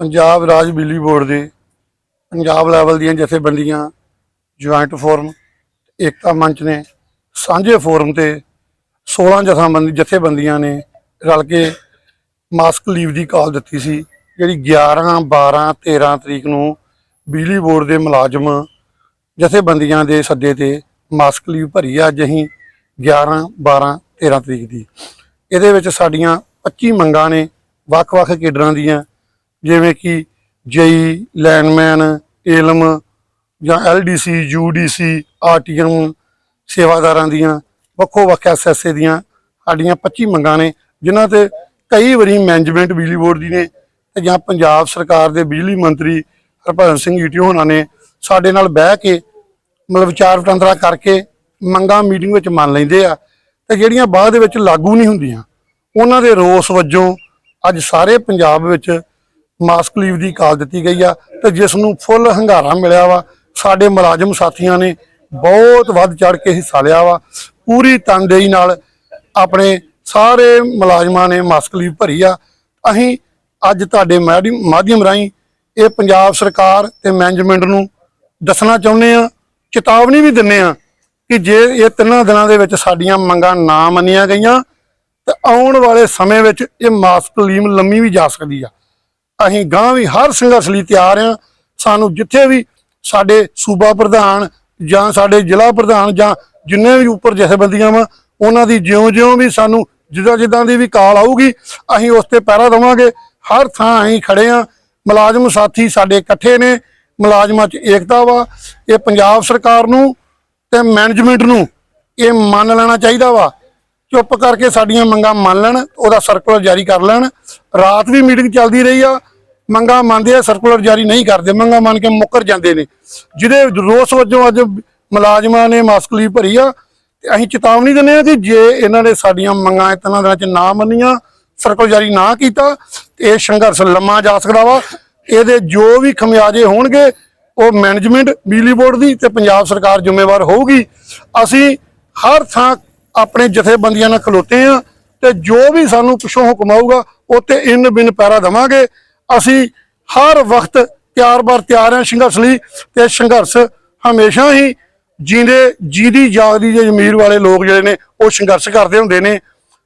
ਪੰਜਾਬ ਰਾਜ ਬਿਜਲੀ ਬੋਰਡ ਦੇ ਪੰਜਾਬ ਲੈਵਲ ਦੀਆਂ ਜਥੇਬੰਦੀਆਂ ਜੁਆਇੰਟ ਫੋਰਮ, ਏਕਤਾ ਮੰਚ ਨੇ ਸਾਂਝੇ ਫੋਰਮ ਤੇ 16 ਜਥੇਬੰਦੀ ਜਥੇਬੰਦੀਆਂ ਨੇ ਰਲ ਕੇ ਮਾਸਕ ਲੀਵ ਦੀ ਕਾਲ ਦਿੱਤੀ ਸੀ, ਜਿਹੜੀ 11 12 13 ਤਰੀਕ ਨੂੰ ਬਿਜਲੀ ਬੋਰਡ ਦੇ ਮੁਲਾਜ਼ਮ ਜਥੇਬੰਦੀਆਂ ਦੇ ਸੱਦੇ ਤੇ ਮਾਸਕ ਲੀਵ ਭਰੀ ਆ ਅੱਜ ਅਸੀਂ 11 12 13 ਤਰੀਕ ਦੀ। ਇਹਦੇ ਵਿੱਚ ਸਾਡੀਆਂ 25 ਮੰਗਾਂ ਨੇ ਵੱਖ-ਵੱਖ ਕੇਡਰਾਂ ਦੀਆਂ। ਜਿਵੇਂ ਕਿ ਜਈ ਲੈਨਮੈਨ ਏਲਮ ਜਾਂ ਐਲਡੀਸੀ ਯੂਡੀਸੀ ਆਰਟੀਐਮ ਸੇਵਾਦਾਰਾਂ ਦੀਆਂ ਵੱਖੋ ਵੱਖ ਐਸਐਸਏ ਦੀਆਂ ਸਾਡੀਆਂ 25 ਮੰਗਾਂ ਨੇ, ਜਿਨ੍ਹਾਂ ਤੇ ਕਈ ਵਾਰੀ ਮੈਨੇਜਮੈਂਟ ਬਿਜਲੀ ਬੋਰਡ ਦੀ ਨੇ ਤੇ ਜਾਂ ਪੰਜਾਬ ਸਰਕਾਰ ਦੇ ਬਿਜਲੀ ਮੰਤਰੀ ਹਰਭਜਨ ਸਿੰਘ ਈਟੀ ਹੋਣਾ ਨੇ ਸਾਡੇ ਨਾਲ ਬਹਿ ਕੇ, ਮਤਲਬ ਵਿਚਾਰ ਵਟਾਂਦਰਾ ਕਰਕੇ ਮੰਗਾਂ ਮੀਟਿੰਗ ਵਿੱਚ ਮੰਨ ਲੈਂਦੇ ਆ ਤੇ ਜਿਹੜੀਆਂ ਬਾਅਦ ਦੇ ਵਿੱਚ ਲਾਗੂ ਨਹੀਂ ਹੁੰਦੀਆਂ, ਉਹਨਾਂ ਦੇ ਰੋਸ ਵਜੋਂ ਅੱਜ ਸਾਰੇ ਪੰਜਾਬ ਵਿੱਚ ਮਾਸਕ ਲੀਵ ਦੀ ਕਾਲ ਦਿੱਤੀ ਗਈ ਆ ਤੇ ਜਿਸ ਨੂੰ ਫੁੱਲ ਹੰਗਾਰਾ ਮਿਲਿਆ ਵਾ, ਸਾਡੇ ਮੁਲਾਜ਼ਮ ਸਾਥੀਆਂ ਨੇ ਬਹੁਤ ਵੱਧ ਚੜ ਕੇ ਹਿੱਸਾ ਲਿਆ ਵਾ। ਪੂਰੀ ਤਨਦੇਹੀ ਨਾਲ ਆਪਣੇ ਸਾਰੇ ਮੁਲਾਜ਼ਮਾਂ ਨੇ ਮਾਸਕ ਲੀਵ ਭਰੀ ਆ। ਅਸੀਂ ਅੱਜ ਤੁਹਾਡੇ ਮਾਧਿ- ਮਾਧਿਅਮ ਰਾਹੀਂ ਇਹ ਪੰਜਾਬ ਸਰਕਾਰ ਤੇ ਮੈਨੇਜਮੈਂਟ ਨੂੰ ਦੱਸਣਾ ਚਾਹੁੰਦੇ ਆ ਚੇਤਾਵਨੀ ਵੀ ਦਿੰਨੇ ਆ ਕਿ ਜੇ ਇਹ ਤਿੰਨਾਂ ਦਿਨਾਂ ਦੇ ਵਿੱਚ ਸਾਡੀਆਂ ਮੰਗਾਂ ਨਾ ਮੰਨੀਆਂ ਗਈਆਂ, ਤੇ ਆਉਣ ਵਾਲੇ ਸਮੇਂ ਵਿੱਚ ਇਹ ਮਾਸਕ ਲੀਮ ਲੰਮੀ ਵੀ ਜਾ ਸਕਦੀ ਆ। ਅਸੀਂ ਗਾਂ ਵੀ ਹਰ ਸੰਘਰਸ਼ ਲਈ ਤਿਆਰ ਆ ਸਾਨੂੰ ਜਿੱਥੇ ਵੀ ਸਾਡੇ ਸੂਬਾ ਪ੍ਰਧਾਨ ਜਾਂ ਸਾਡੇ ਜ਼ਿਲ੍ਹਾ ਪ੍ਰਧਾਨ ਜਾਂ ਜਿੰਨੇ ਵੀ ਉੱਪਰ ਜਥੇਬੰਦੀਆਂ ਵਾ, ਉਹਨਾਂ ਦੀ ਜਿਉਂ-ਜਿਉਂ ਵੀ ਸਾਨੂੰ ਜਿੱਦਾਂ ਜਿੱਦਾਂ ਦੀ ਵੀ ਕਾਲ ਆਊਗੀ, ਅਸੀਂ ਉਸ ਤੇ ਪਹਿਰਾ ਦੇਵਾਂਗੇ। ਹਰ ਥਾਂ ਅਸੀਂ ਖੜੇ ਆ ਮੁਲਾਜ਼ਮ ਸਾਥੀ ਸਾਡੇ ਇਕੱਠੇ ਨੇ। ਮੁਲਾਜ਼ਮਾਂ 'ਚ ਏਕਤਾ ਵਾ। ਇਹ ਪੰਜਾਬ ਸਰਕਾਰ ਨੂੰ ਤੇ ਮੈਨੇਜਮੈਂਟ ਨੂੰ ਇਹ ਮੰਨ ਲੈਣਾ ਚਾਹੀਦਾ ਵਾ। ਚੁੱਪ ਕਰਕੇ ਸਾਡੀਆਂ ਮੰਗਾਂ ਮੰਨ ਲੈਣ, ਉਹਦਾ ਸਰਕੂਲਰ ਜਾਰੀ ਕਰ ਲੈਣ। ਰਾਤ ਵੀ ਮੀਟਿੰਗ ਚੱਲਦੀ ਰਹੀ ਆ। ਮੰਗਾਂ ਮੰਨਦੇ ਆ ਸਰਕੂਲਰ ਜਾਰੀ ਨਹੀਂ ਕਰਦੇ। ਮੰਗਾਂ ਮੰਨ ਕੇ ਮੁੱਕਰ ਜਾਂਦੇ ਨੇ। ਜਿਹਦੇ ਰੋਸ ਵਜੋਂ ਅੱਜ ਮੁਲਾਜ਼ਮਾਂ ਨੇ ਮਾਸਕ ਲਈ ਭਰੀ ਆ। ਤੇ ਅਸੀਂ ਚੇਤਾਵਨੀ ਦਿੰਦੇ ਆ ਕਿ ਜੇ ਇਹਨਾਂ ਨੇ ਸਾਡੀਆਂ ਮੰਗਾਂ ਇਤਨਾ ਦਿਨਾਂ ਚ ਨਾ ਮੰਨੀਆਂ ਸਰਕੂਲਰ ਜਾਰੀ ਨਾ ਕੀਤਾ, ਤੇ ਇਹ ਸੰਘਰਸ਼ ਲੰਮਾ ਜਾ ਸਕਦਾ ਵਾ। ਇਹਦੇ ਜੋ ਵੀ ਖਮਿਆਜੇ ਹੋਣਗੇ, ਉਹ ਮੈਨੇਜਮੈਂਟ ਬਿਜਲੀ ਬੋਰਡ ਦੀ ਤੇ ਪੰਜਾਬ ਸਰਕਾਰ ਜ਼ਿੰਮੇਵਾਰ ਹੋਊਗੀ। ਅਸੀਂ ਹਰ ਥਾਂ ਆਪਣੇ ਜਥੇਬੰਦੀਆਂ ਨਾਲ ਖਲੋਤੇ ਆ ਤੇ ਜੋ ਵੀ ਸਾਨੂੰ ਪਿੱਛੋਂ ਹੁਕਮ ਆਊਗਾ ਉੱਤੇ ਇਨ ਬਿਨ ਪੈਰਾ ਦਵਾਂਗੇ। ਅਸੀਂ ਹਰ ਵਕਤ ਤਿਆਰ-ਬਰ ਤਿਆਰ ਆ ਸੰਘਰਸ਼ ਲਈ ਤੇ ਸੰਘਰਸ਼ ਹਮੇਸ਼ਾ ਹੀ ਜਿੰਦੇ, ਜੀਦੀ ਜਾਗਦੀ ਦੇ ਜ਼ਮੀਰ ਵਾਲੇ ਲੋਕ ਜਿਹੜੇ ਨੇ, ਉਹ ਸੰਘਰਸ਼ ਕਰਦੇ ਹੁੰਦੇ ਨੇ।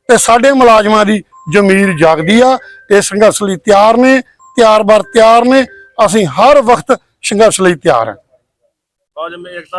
ਤੇ ਸਾਡੇ ਮੁਲਾਜ਼ਮਾਂ ਦੀ ਜ਼ਮੀਰ ਜਾਗਦੀ ਆ ਇਹ ਸੰਘਰਸ਼ ਲਈ ਤਿਆਰ ਨੇ ਤਿਆਰ-ਬਰ ਤਿਆਰ ਨੇ। ਅਸੀਂ ਹਰ ਵਕਤ ਸੰਘਰਸ਼ ਲਈ ਤਿਆਰ ਹਾਂ। ਅੱਜ ਮੈਂ ਏਕਤਾ